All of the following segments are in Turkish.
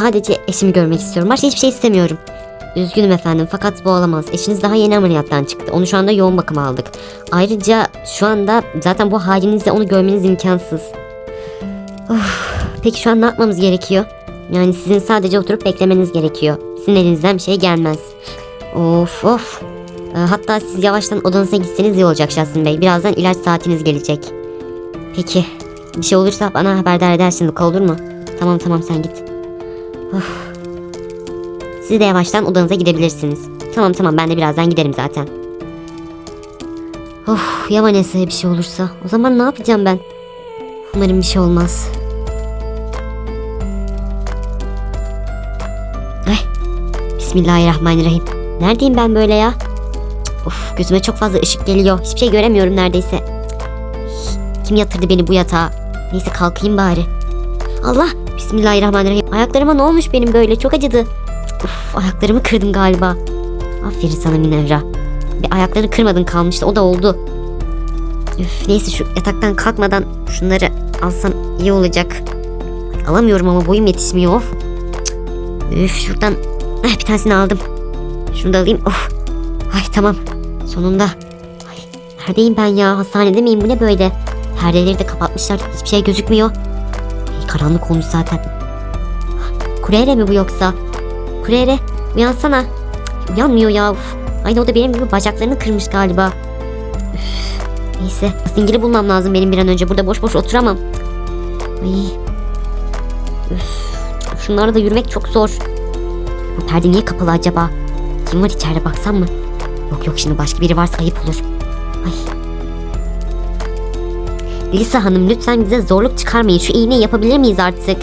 sadece eşimi görmek istiyorum. Başka hiçbir şey istemiyorum. Üzgünüm efendim fakat bu olamaz. Eşiniz daha yeni ameliyattan çıktı. Onu şu anda yoğun bakıma aldık. Ayrıca şu anda zaten bu halinizle onu görmeniz imkansız. Of, peki şu an ne yapmamız gerekiyor? Yani sizin sadece oturup beklemeniz gerekiyor. Sizin elinizden bir şey gelmez. Of of. Ee, Hatta siz yavaştan odanıza gitseniz iyi olacak Şahsın Bey. Birazdan ilaç saatiniz gelecek. Peki. Bir şey olursa bana haberdar edersin Luka olur mu? Tamam tamam sen git. Siz de yavaştan odanıza gidebilirsiniz. Tamam tamam ben de birazdan giderim zaten. Of ya Vanessa'ya bir şey olursa? O zaman ne yapacağım ben? Umarım bir şey olmaz. Ay. Bismillahirrahmanirrahim. Neredeyim ben böyle ya? Cık, Of gözüme çok fazla ışık geliyor. Hiçbir şey göremiyorum neredeyse. Kim yatırdı beni bu yatağa? Neyse kalkayım bari. Allah! Bismillahirrahmanirrahim. Ayaklarıma ne olmuş benim böyle? Çok acıdı. Of ayaklarımı kırdım galiba. Aferin sana Minevra. Bir ayaklarını kırmadın kalmıştı. O da oldu. Üf, neyse şu yataktan kalkmadan şunları alsam iyi olacak. Alamıyorum ama boyum yetişmiyor. Of. Üf şuradan eh, bir tanesini aldım. Şunu da alayım. Of. Ay tamam. Sonunda. Ay, neredeyim ben ya? Hastanede miyim? Bu ne böyle? Perdeleri de kapatmışlar. Hiçbir şey gözükmüyor. Karanlık olmuş zaten. Kurere mi bu yoksa? Kurere uyansana. Cık, Uyanmıyor ya. Uf. Aynı o da benim gibi bacaklarını kırmış galiba. Üf. Neyse. Singili bulmam lazım benim bir an önce. Burada boş boş oturamam. Ay. Üf. Şunlarla da yürümek çok zor. Bu perde niye kapalı acaba? Kim var içeride baksam mı? Yok yok şimdi başka biri varsa ayıp olur. Ay. Lisa Hanım lütfen bize zorluk çıkarmayın. Şu iğneyi yapabilir miyiz artık?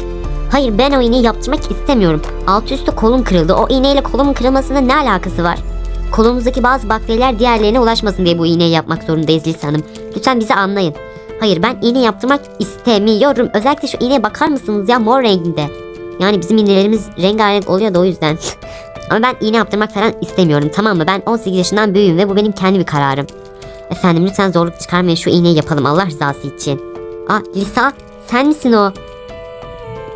Hayır ben o iğneyi yaptırmak istemiyorum. Altı üstü kolum kırıldı. O iğneyle kolumun kırılmasının ne alakası var? Kolumuzdaki bazı bakteriler diğerlerine ulaşmasın diye bu iğneyi yapmak zorundayız Lisa Hanım. Lütfen bizi anlayın. Hayır ben iğne yaptırmak istemiyorum. Özellikle şu iğneye bakar mısınız ya mor renginde. Yani bizim iğnelerimiz rengarenk oluyor da o yüzden. Ama ben iğne yaptırmak falan istemiyorum tamam mı? Ben 18 yaşından büyüğüm ve bu benim kendi bir kararım. Efendim lütfen zorluk çıkarmayın şu iğneyi yapalım Allah rızası için. Aa Lisa sen misin o?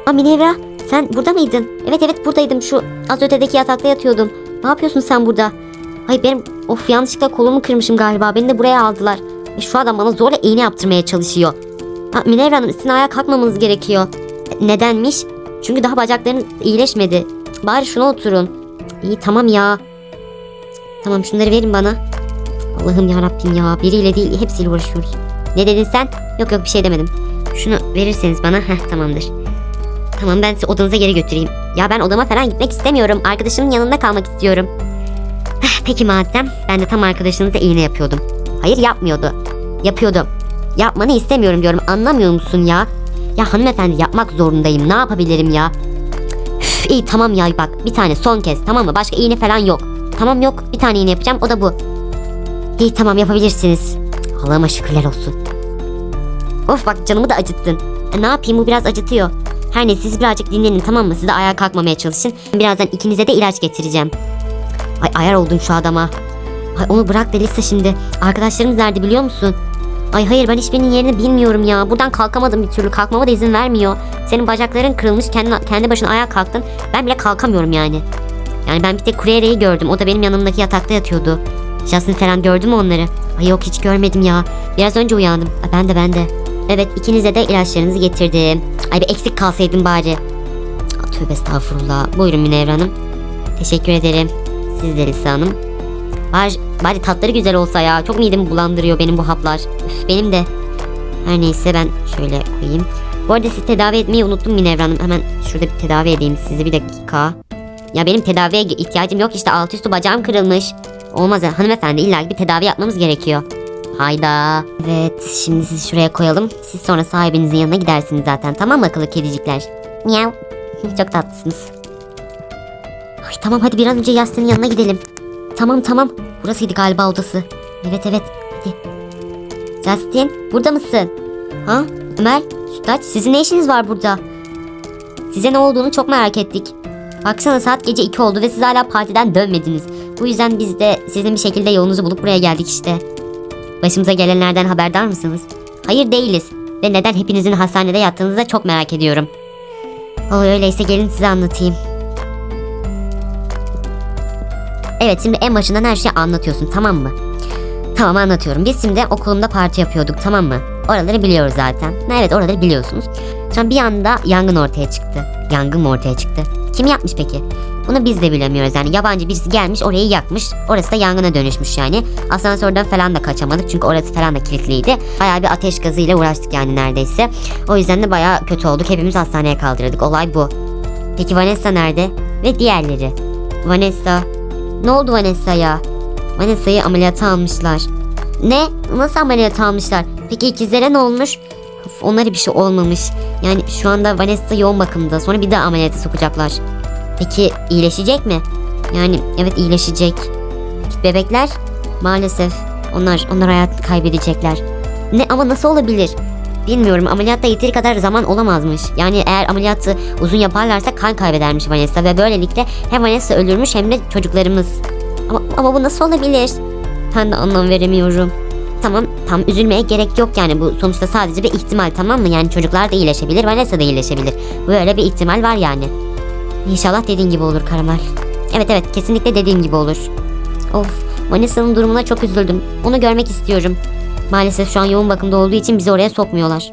Aa Minevra sen burada mıydın? Evet evet buradaydım şu az ötedeki yatakta yatıyordum. Ne yapıyorsun sen burada? Ay benim of yanlışlıkla kolumu kırmışım galiba. Beni de buraya aldılar. Ve şu adam bana zorla iğne yaptırmaya çalışıyor. Ha, Minerva Hanım sizin ayağa kalkmamanız gerekiyor. E, Nedenmiş? Çünkü daha bacaklarınız iyileşmedi. Bari şuna oturun. Cık, İyi tamam ya. Tamam şunları verin bana. Allah'ım ya Rabbim ya. Biriyle değil hepsiyle uğraşıyoruz. Ne dedin sen? Yok yok bir şey demedim. Şunu verirseniz bana. Heh tamamdır. Tamam ben sizi odanıza geri götüreyim. Ya ben odama falan gitmek istemiyorum. Arkadaşımın yanında kalmak istiyorum. Heh, Peki madem ben de tam arkadaşınıza iğne yapıyordum. Hayır yapmıyordu. Yapıyordum. Yapmanı istemiyorum diyorum. Anlamıyor musun ya? Ya hanımefendi yapmak zorundayım. Ne yapabilirim ya? Üf, iyi tamam ya bak bir tane son kez tamam mı? Başka iğne falan yok. Tamam yok bir tane iğne yapacağım o da bu. İyi tamam yapabilirsiniz. Allah'ıma şükürler olsun. Of bak canımı da acıttın. E, ne yapayım bu biraz acıtıyor. Her neyse siz birazcık dinlenin tamam mı? Siz de ayağa kalkmamaya çalışın. Birazdan ikinize de ilaç getireceğim. Ay ayar oldun şu adama. Ay onu bırak da Lisa şimdi. Arkadaşlarımız nerede biliyor musun? Ay hayır ben hiçbirinin yerini bilmiyorum ya. Buradan kalkamadım bir türlü. Kalkmama da izin vermiyor. Senin bacakların kırılmış. Kendi, kendi başına ayağa kalktın. Ben bile kalkamıyorum yani. Yani ben bir tek Kuryere'yi gördüm. O da benim yanımdaki yatakta yatıyordu. Justin falan gördü mü onları? Ay yok hiç görmedim ya. Biraz önce uyandım. Ay, ben de ben de. Evet ikinize de ilaçlarınızı getirdim. Ay bir eksik kalsaydım bari. Aa, Tövbe estağfurullah. Buyurun Münevra Hanım. Teşekkür ederim. Siz de Lisa Hanım. Bari, bari tatları güzel olsa ya. Çok midemi bulandırıyor benim bu haplar. Üf, benim de. Her neyse ben şöyle koyayım. Bu arada sizi tedavi etmeyi unuttum Minevra Hanım. Hemen şurada bir tedavi edeyim sizi bir dakika. Ya benim tedaviye ihtiyacım yok işte alt üstü bacağım kırılmış. Olmaz ya hanımefendi illa bir tedavi yapmamız gerekiyor. Hayda. Evet şimdi sizi şuraya koyalım. Siz sonra sahibinizin yanına gidersiniz zaten tamam mı akıllı kedicikler? Miau. Çok tatlısınız. Ay tamam hadi bir an önce Yastı'nın yanına gidelim. Tamam tamam. Burasıydı galiba odası. Evet evet. Hadi. Justin burada mısın? Ha? Ömer, Sütlaç sizin ne işiniz var burada? Size ne olduğunu çok merak ettik. Baksana saat gece 2 oldu ve siz hala partiden dönmediniz. Bu yüzden biz de sizin bir şekilde yolunuzu bulup buraya geldik işte. Başımıza gelenlerden haberdar mısınız? Hayır değiliz. Ve neden hepinizin hastanede yattığınızı da çok merak ediyorum. O öyleyse gelin size anlatayım. Evet şimdi en başından her şeyi anlatıyorsun tamam mı? Tamam anlatıyorum. Biz şimdi okulumda parti yapıyorduk tamam mı? Oraları biliyoruz zaten. Evet oraları biliyorsunuz. Sonra bir anda yangın ortaya çıktı. Yangın mı ortaya çıktı? Kim yapmış peki? Bunu biz de bilemiyoruz yani. Yabancı birisi gelmiş orayı yakmış. Orası da yangına dönüşmüş yani. Asansörden falan da kaçamadık çünkü orası falan da kilitliydi. Bayağı bir ateş gazıyla uğraştık yani neredeyse. O yüzden de bayağı kötü olduk. Hepimiz hastaneye kaldırıldık. Olay bu. Peki Vanessa nerede? Ve diğerleri? Vanessa. Ne oldu Vanessa'ya? Vanessa'yı ameliyata almışlar. Ne? Nasıl ameliyata almışlar? Peki ikizlere ne olmuş? Of, onlara bir şey olmamış. Yani şu anda Vanessa yoğun bakımda. Sonra bir daha ameliyata sokacaklar. Peki iyileşecek mi? Yani evet iyileşecek. Bebekler maalesef onlar onlar hayat kaybedecekler. Ne ama nasıl olabilir? Bilmiyorum ameliyatta yeteri kadar zaman olamazmış. Yani eğer ameliyatı uzun yaparlarsa kan kaybedermiş Vanessa ve böylelikle hem Vanessa ölürmüş hem de çocuklarımız. Ama, ama bu nasıl olabilir? Ben de anlam veremiyorum. Tamam tam üzülmeye gerek yok yani bu sonuçta sadece bir ihtimal tamam mı? Yani çocuklar da iyileşebilir Vanessa da iyileşebilir. Böyle bir ihtimal var yani. İnşallah dediğin gibi olur Karamel. Evet evet kesinlikle dediğin gibi olur. Of Vanessa'nın durumuna çok üzüldüm. Onu görmek istiyorum. Maalesef şu an yoğun bakımda olduğu için bizi oraya sokmuyorlar.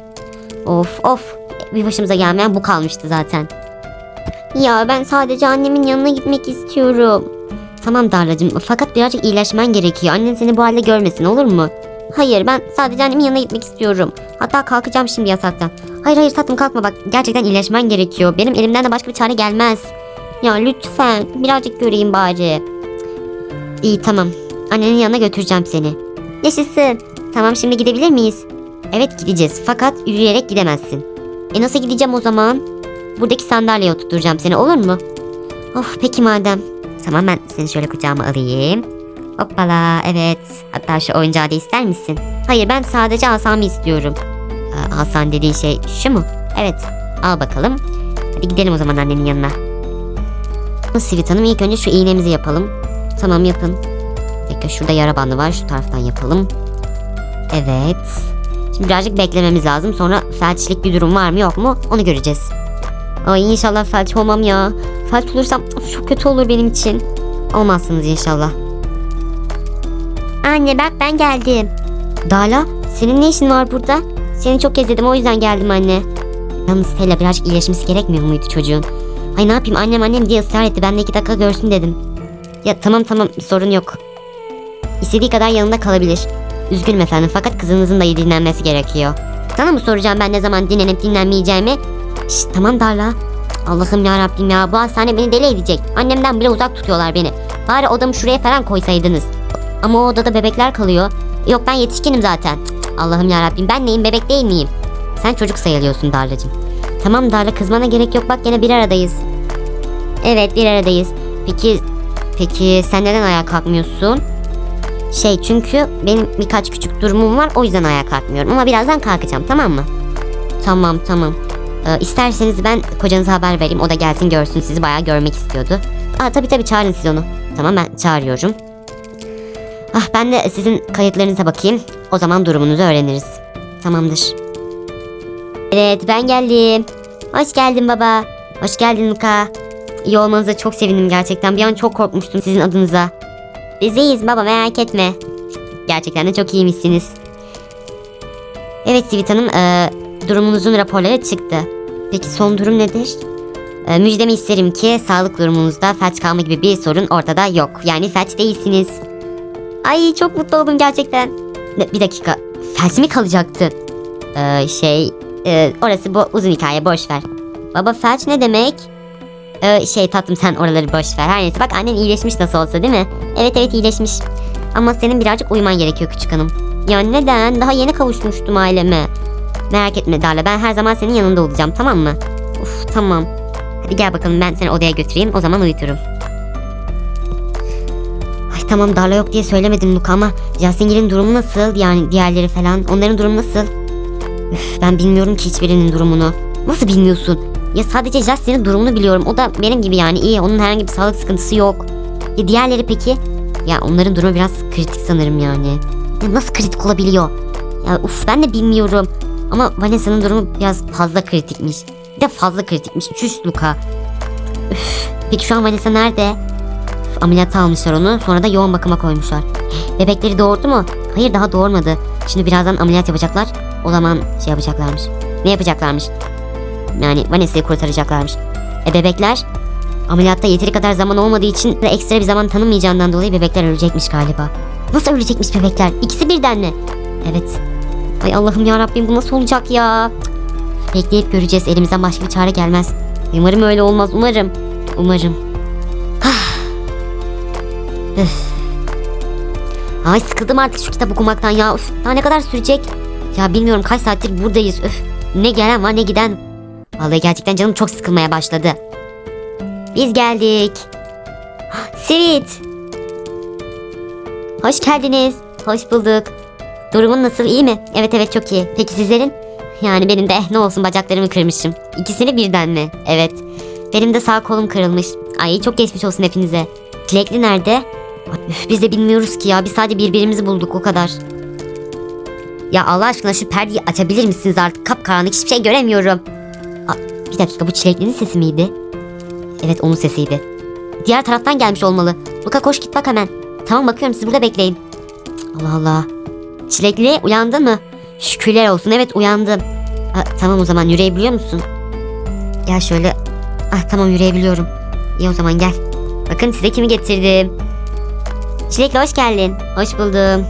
Of of bir başımıza gelmeyen bu kalmıştı zaten. Ya ben sadece annemin yanına gitmek istiyorum. Tamam Darlacığım fakat birazcık iyileşmen gerekiyor. Annen seni bu halde görmesin olur mu? Hayır ben sadece annemin yanına gitmek istiyorum. Hatta kalkacağım şimdi yataktan. Hayır hayır tatlım kalkma bak gerçekten iyileşmen gerekiyor. Benim elimden de başka bir çare gelmez. Ya lütfen birazcık göreyim bari. İyi tamam. Annenin yanına götüreceğim seni. Yaşasın. Tamam şimdi gidebilir miyiz? Evet gideceğiz fakat yürüyerek gidemezsin. E nasıl gideceğim o zaman? Buradaki sandalyeye oturtacağım seni olur mu? Of peki madem. Tamam ben seni şöyle kucağıma alayım. Hoppala evet. Hatta şu oyuncağı da ister misin? Hayır ben sadece asamı istiyorum. Aa, asan dediğin şey şu mu? Evet al bakalım. Hadi gidelim o zaman annenin yanına. Sivit Hanım ilk önce şu iğnemizi yapalım. Tamam yapın. Bir şurada yara bandı var şu taraftan yapalım. Evet. Şimdi birazcık beklememiz lazım. Sonra felçlik bir durum var mı yok mu onu göreceğiz. Ay inşallah felç olmam ya. Felç olursam of, çok kötü olur benim için. Olmazsınız inşallah. Anne bak ben geldim. Dala senin ne işin var burada? Seni çok özledim o yüzden geldim anne. Yalnız Stella birazcık iyileşmesi gerekmiyor muydu çocuğun? Ay ne yapayım annem annem diye ısrar etti. Ben de iki dakika görsün dedim. Ya tamam tamam sorun yok. İstediği kadar yanında kalabilir. Üzgünüm efendim fakat kızınızın da iyi dinlenmesi gerekiyor. Sana mı soracağım ben ne zaman dinlenip dinlenmeyeceğimi? Şşt tamam Darla. Allah'ım ya Rabbim ya bu hastane beni deli edecek. Annemden bile uzak tutuyorlar beni. Bari odamı şuraya falan koysaydınız. Ama o odada bebekler kalıyor. Yok ben yetişkinim zaten. Allah'ım ya Rabbim ben neyim bebek değil miyim? Sen çocuk sayılıyorsun Darlacığım. Tamam Darla kızmana gerek yok bak gene bir aradayız. Evet bir aradayız. Peki peki sen neden ayağa kalkmıyorsun? Şey çünkü benim birkaç küçük durumum var o yüzden ayağa kalkmıyorum ama birazdan kalkacağım tamam mı? Tamam tamam. Ee, isterseniz ben kocanıza haber vereyim o da gelsin görsün sizi bayağı görmek istiyordu. Aa tabii tabii çağırın siz onu. Tamam ben çağırıyorum. Ah ben de sizin kayıtlarınıza bakayım. O zaman durumunuzu öğreniriz. Tamamdır. Evet ben geldim. Hoş geldin baba. Hoş geldin Luka. İyi olmanıza çok sevindim gerçekten. Bir an çok korkmuştum sizin adınıza. Biz iyiyiz baba merak etme. Gerçekten de çok iyiymişsiniz. Evet Sivit Hanım e, durumunuzun raporları çıktı. Peki son durum nedir? E, müjdemi isterim ki sağlık durumunuzda felç kalma gibi bir sorun ortada yok. Yani felç değilsiniz. Ay çok mutlu oldum gerçekten. Bir dakika felç mi kalacaktı? Ee, şey e, orası bu uzun hikaye boş ver. Baba felç ne demek? Ee, şey tatlım sen oraları boş ver. Her neyse bak annen iyileşmiş nasıl olsa değil mi? Evet evet iyileşmiş. Ama senin birazcık uyuman gerekiyor küçük hanım. Ya neden? Daha yeni kavuşmuştum aileme. Merak etme Darla ben her zaman senin yanında olacağım tamam mı? Uf tamam. Hadi gel bakalım ben seni odaya götüreyim o zaman uyuturum. Tamam Darla yok diye söylemedim Luka ama Jasengil'in durumu nasıl? Yani diğerleri falan onların durumu nasıl? Üf, ben bilmiyorum ki hiçbirinin durumunu. Nasıl bilmiyorsun? Ya sadece Justin'in durumunu biliyorum. O da benim gibi yani iyi. Onun herhangi bir sağlık sıkıntısı yok. Ya diğerleri peki? Ya onların durumu biraz kritik sanırım yani. Ya nasıl kritik olabiliyor? Ya uf ben de bilmiyorum. Ama Vanessa'nın durumu biraz fazla kritikmiş. Bir de fazla kritikmiş. Çüş Luka. Üf, peki şu an Vanessa nerede? Üf, ameliyata almışlar onu. Sonra da yoğun bakıma koymuşlar. Bebekleri doğurdu mu? Hayır daha doğurmadı. Şimdi birazdan ameliyat yapacaklar. O zaman şey yapacaklarmış. Ne yapacaklarmış? Yani Vanessa'yı kurtaracaklarmış. E bebekler? Ameliyatta yeteri kadar zaman olmadığı için de ekstra bir zaman tanınmayacağından dolayı bebekler ölecekmiş galiba. Nasıl ölecekmiş bebekler? İkisi birden mi? Evet. Ay Allah'ım ya Rabbim bu nasıl olacak ya? Bekleyip göreceğiz. Elimizden başka bir çare gelmez. Umarım öyle olmaz. Umarım. Umarım. Ay sıkıldım artık şu kitap okumaktan ya. Üf, daha ne kadar sürecek? Ya bilmiyorum kaç saattir buradayız. Üf. Ne gelen var ne giden. Vallahi gerçekten canım çok sıkılmaya başladı. Biz geldik. Sivit. Hoş geldiniz. Hoş bulduk. Durumun nasıl iyi mi? Evet evet çok iyi. Peki sizlerin? Yani benim de eh ne olsun bacaklarımı kırmışım. İkisini birden mi? Evet. Benim de sağ kolum kırılmış. Ay çok geçmiş olsun hepinize. Çilekli nerede? Üf, biz de bilmiyoruz ki ya. Biz sadece birbirimizi bulduk o kadar. Ya Allah aşkına şu perdeyi açabilir misiniz artık? Kapkaranlık hiçbir şey göremiyorum. Aa, bir dakika bu çileklinin sesi miydi? Evet onun sesiydi. Diğer taraftan gelmiş olmalı. Luka koş git bak hemen. Tamam bakıyorum siz burada bekleyin. Allah Allah. Çilekli uyandın mı? Şükürler olsun evet uyandım. Ha, tamam o zaman yürüyebiliyor musun? Gel şöyle. Ah tamam yürüyebiliyorum. İyi o zaman gel. Bakın size kimi getirdim. Çilekli hoş geldin. Hoş buldum.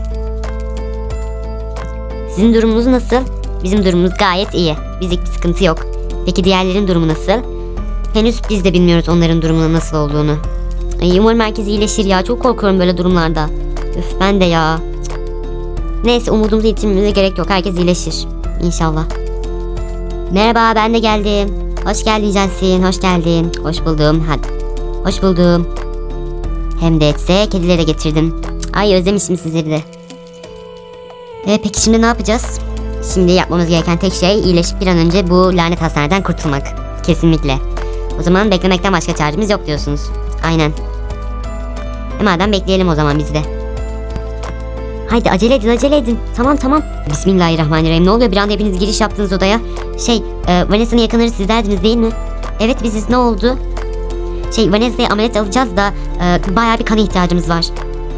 Sizin durumunuz nasıl? Bizim durumumuz gayet iyi. Bizlik bir sıkıntı yok. Peki diğerlerin durumu nasıl? Henüz biz de bilmiyoruz onların durumunun nasıl olduğunu. Ay, umarım herkes iyileşir ya. Çok korkuyorum böyle durumlarda. Üf ben de ya. Neyse umudumuzu yitirmemize gerek yok. Herkes iyileşir. İnşallah. Merhaba ben de geldim. Hoş geldin Jasin. Hoş geldin. Hoş buldum. Hadi. Hoş buldum. Hem de etse kedilere getirdim. Ay özlemişim sizleri de. E, peki şimdi ne yapacağız? Şimdi yapmamız gereken tek şey iyileşip bir an önce bu lanet hastaneden kurtulmak. Kesinlikle. O zaman beklemekten başka çaremiz yok diyorsunuz. Aynen. E madem bekleyelim o zaman biz de. Haydi acele edin acele edin. Tamam tamam. Bismillahirrahmanirrahim. Ne oluyor bir anda hepiniz giriş yaptınız odaya? Şey e, Vanessa'nın yakınları sizlerdiniz değil mi? Evet biziz ne oldu? Şey Vanessa'yı ameliyat alacağız da e, bayağı bir kana ihtiyacımız var.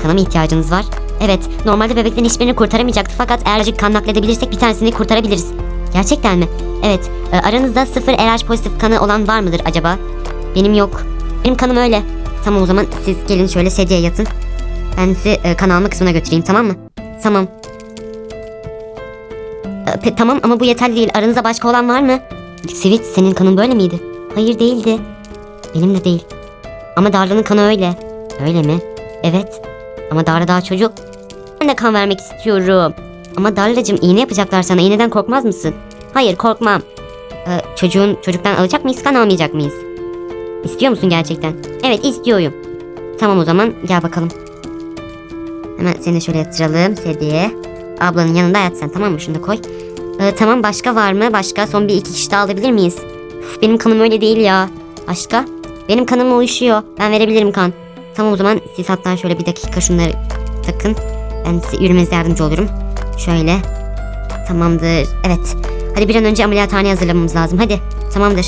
Kana mı ihtiyacınız var? Evet normalde bebeklerin hiçbirini kurtaramayacaktık fakat eğer kan nakledebilirsek bir tanesini kurtarabiliriz. Gerçekten mi? Evet. e, aranızda sıfır RH pozitif kanı olan var mıdır acaba? Benim yok. Benim kanım öyle. Tamam o zaman siz gelin şöyle sedyeye yatın. Ben sizi e, kan alma kısmına götüreyim tamam mı? Tamam. E, tamam ama bu yeterli değil. Aranızda başka olan var mı? Sivit senin kanın böyle miydi? Hayır değildi. Benim de değil. Ama Darla'nın kanı öyle. Öyle mi? Evet. Ama Darla daha çocuk. Ben de kan vermek istiyorum. Ama Darla'cığım iğne yapacaklar sana. İğneden korkmaz mısın? Hayır korkmam. Ee, çocuğun çocuktan alacak mıyız kan almayacak mıyız? İstiyor musun gerçekten? Evet istiyorum. Tamam o zaman gel bakalım. Hemen seni şöyle yatıralım sedyeye. Ablanın yanında yat sen tamam mı? Şunu da koy. Ee, tamam başka var mı? Başka son bir iki kişi daha alabilir miyiz? Üf, benim kanım öyle değil ya. Başka? Benim kanımla uyuşuyor. Ben verebilirim kan. Tamam o zaman siz hatta şöyle bir dakika şunları takın. Ben size yürümenize yardımcı olurum. Şöyle. Tamamdır. Evet. Hadi bir an önce ameliyathaneye hazırlamamız lazım. Hadi. Tamamdır.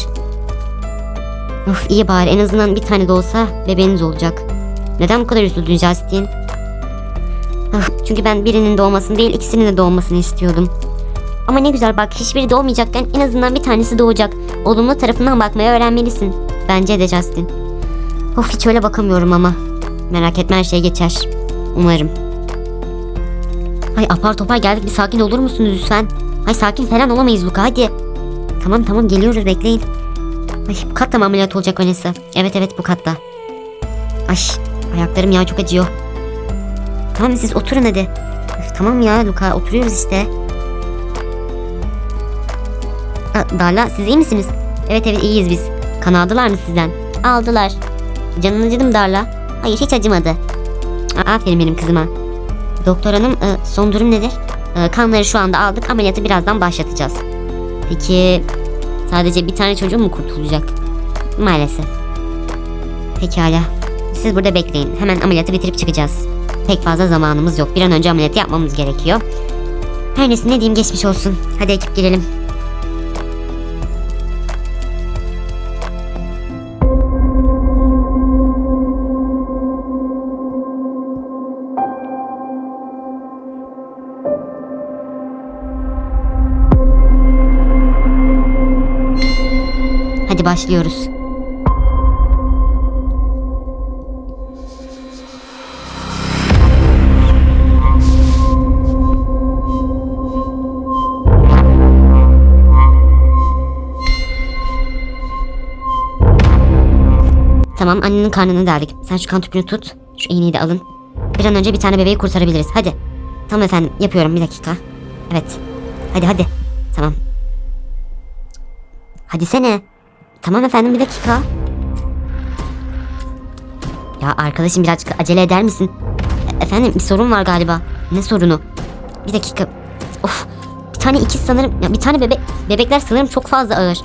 Of iyi bari. En azından bir tane de olsa bebeğiniz olacak. Neden bu kadar üzüldün Justin? Ah, çünkü ben birinin doğmasını değil ikisinin de doğmasını istiyordum. Ama ne güzel bak hiçbiri doğmayacakken en azından bir tanesi doğacak. Olumlu tarafından bakmayı öğrenmelisin. Bence de Justin. Of hiç öyle bakamıyorum ama. Merak etme her şey geçer. Umarım. Ay apar topar geldik bir sakin olur musunuz lütfen? Ay sakin falan olamayız Luka hadi. Tamam tamam geliyoruz bekleyin. Ay bu katta mı ameliyat olacak Vanessa? Evet evet bu katta. Ay ayaklarım ya çok acıyor. Tamam siz oturun hadi. Öf, tamam ya Luka oturuyoruz işte. Aa, Darla siz iyi misiniz? Evet evet iyiyiz biz. Kan aldılar mı sizden? Aldılar. Canın acıdı mı Darla? Hayır hiç acımadı. Aferin benim kızıma. Doktor hanım e, son durum nedir? E, kanları şu anda aldık ameliyatı birazdan başlatacağız. Peki sadece bir tane çocuğum mu kurtulacak? Maalesef. Pekala. Siz burada bekleyin. Hemen ameliyatı bitirip çıkacağız. Pek fazla zamanımız yok. Bir an önce ameliyatı yapmamız gerekiyor. Her neyse ne diyeyim geçmiş olsun. Hadi ekip girelim. Hadi başlıyoruz. Tamam annenin karnını deldik. Sen şu kan tüpünü tut. Şu iğneyi de alın. Bir an önce bir tane bebeği kurtarabiliriz. Hadi. Tamam efendim yapıyorum bir dakika. Evet. Hadi hadi. Tamam. Hadi sene. Tamam efendim bir dakika. Ya arkadaşım birazcık acele eder misin? E- efendim bir sorun var galiba. Ne sorunu? Bir dakika. Of. Bir tane ikiz sanırım. Ya bir tane bebek. Bebekler sanırım çok fazla ağır.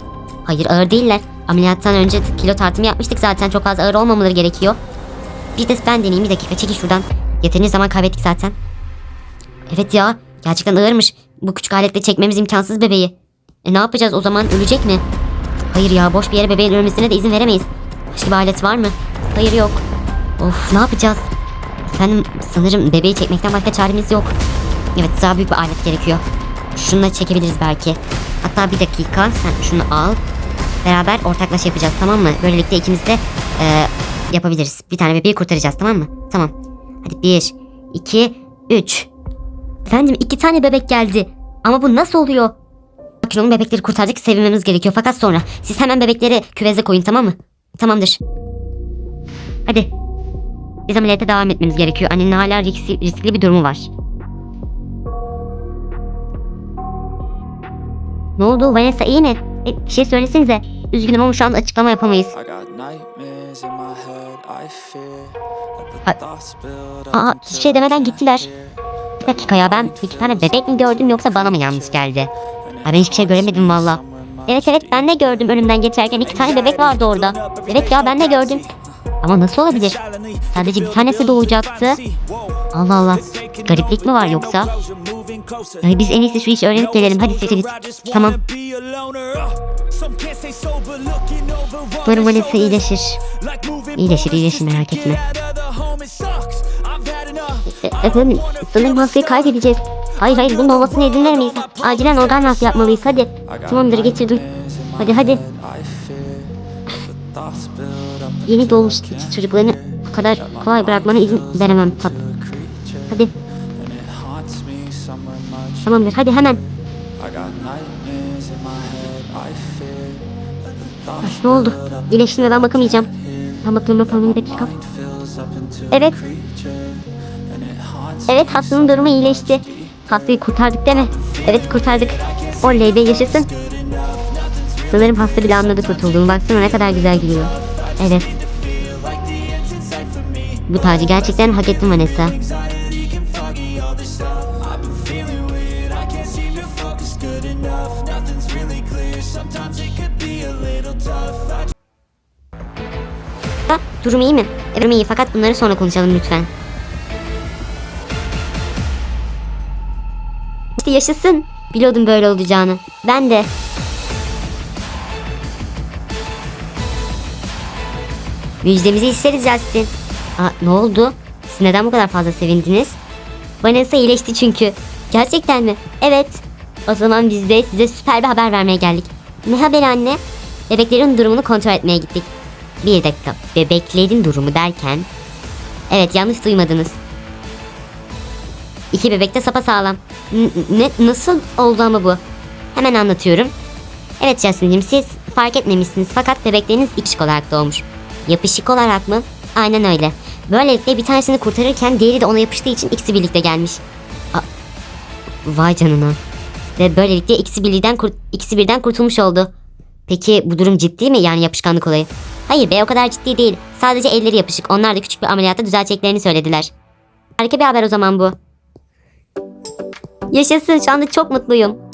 Hayır ağır değiller. Ameliyattan önce kilo tartımı yapmıştık zaten. Çok fazla ağır olmamaları gerekiyor. Bir de ben deneyeyim bir dakika. Çekil şuradan. Yeterince zaman kaybettik zaten. Evet ya. Gerçekten ağırmış. Bu küçük aletle çekmemiz imkansız bebeği. E ne yapacağız o zaman? Ölecek mi? Hayır ya boş bir yere bebeğin ölmesine de izin veremeyiz. Başka bir alet var mı? Hayır yok. Of ne yapacağız? Efendim sanırım bebeği çekmekten başka çaremiz yok. Evet daha büyük bir alet gerekiyor. Şununla çekebiliriz belki. Hatta bir dakika sen şunu al. Beraber ortaklaşa yapacağız tamam mı? Böylelikle ikimiz de e, yapabiliriz. Bir tane bebeği kurtaracağız tamam mı? Tamam. Hadi bir, iki, üç. Efendim iki tane bebek geldi. Ama bu nasıl oluyor? Sakin olun bebekleri kurtardık sevinmemiz gerekiyor fakat sonra. Siz hemen bebekleri küveze koyun tamam mı? Tamamdır. Hadi. Biz ameliyata devam etmemiz gerekiyor. Annenin hala riskli, riskli bir durumu var. Ne oldu Vanessa iyi mi? E, bir şey söylesenize. Üzgünüm ama şu an açıklama yapamayız. Up Aa şey demeden gittiler. Bir dakika ya ben iki tane bebek mi gördüm yoksa bana mı yanlış geldi? Ben hiçbir şey göremedim valla. Evet evet ben de gördüm önümden geçerken iki tane bebek vardı orada. Evet ya ben de gördüm. Ama nasıl olabilir? Sadece bir tanesi doğacaktı. Allah Allah. Gariplik mi var yoksa? Ay, biz en iyisi şu işi öğrenip gelelim. Hadi sesiniz. Tamam. Umarım Vanessa iyileşir. İyileşir iyileşir merak etme. E- efendim sanırım hastayı kaybedeceğiz. Hayır hayır bunun olmasına izin veremeyiz. Acilen organ nakli yapmalıyız hadi. Tamamdır geçirdim. Hadi hadi. Yeni doğmuş çocuklarını bu kadar kolay bırakmana izin veremem tat. Hadi tamamdır hadi hemen. Ay, ne oldu? ve ben bakamayacağım. Ben bakıyorum bakalım bir dakika. Evet. Evet hastanın durumu iyileşti. Hastayı kurtardık değil mi? Evet kurtardık. Oley be yaşasın. Sanırım hasta bile anladı kurtulduğumu. Baksana ne kadar güzel gülüyor. Evet. Bu tacı gerçekten hak ettim Vanessa. Ha, durum iyi mi? Durum iyi fakat bunları sonra konuşalım lütfen. İşte yaşasın. Biliyordum böyle olacağını. Ben de. Müjdemizi isteriz Justin. Aa, ne oldu? Siz neden bu kadar fazla sevindiniz? Vanessa iyileşti çünkü. Gerçekten mi? Evet. O zaman biz de size süper bir haber vermeye geldik. Ne haberi anne? Bebeklerin durumunu kontrol etmeye gittik. Bir dakika. Bebeklerin durumu derken... Evet yanlış duymadınız. İki bebek de sapasağlam. N- ne nasıl oldu ama bu? Hemen anlatıyorum. Evet Justin'cim siz fark etmemişsiniz fakat bebekleriniz ikişik olarak doğmuş. Yapışık olarak mı? Aynen öyle. Böylelikle bir tanesini kurtarırken diğeri de ona yapıştığı için ikisi birlikte gelmiş. A- Vay canına. Ve böylelikle ikisi birden kurt ikisi birden kurtulmuş oldu. Peki bu durum ciddi mi yani yapışkanlık olayı? Hayır be o kadar ciddi değil. Sadece elleri yapışık. Onlar da küçük bir ameliyatta düzelteceklerini söylediler. Harika bir haber o zaman bu. Yaşasın şu anda çok mutluyum.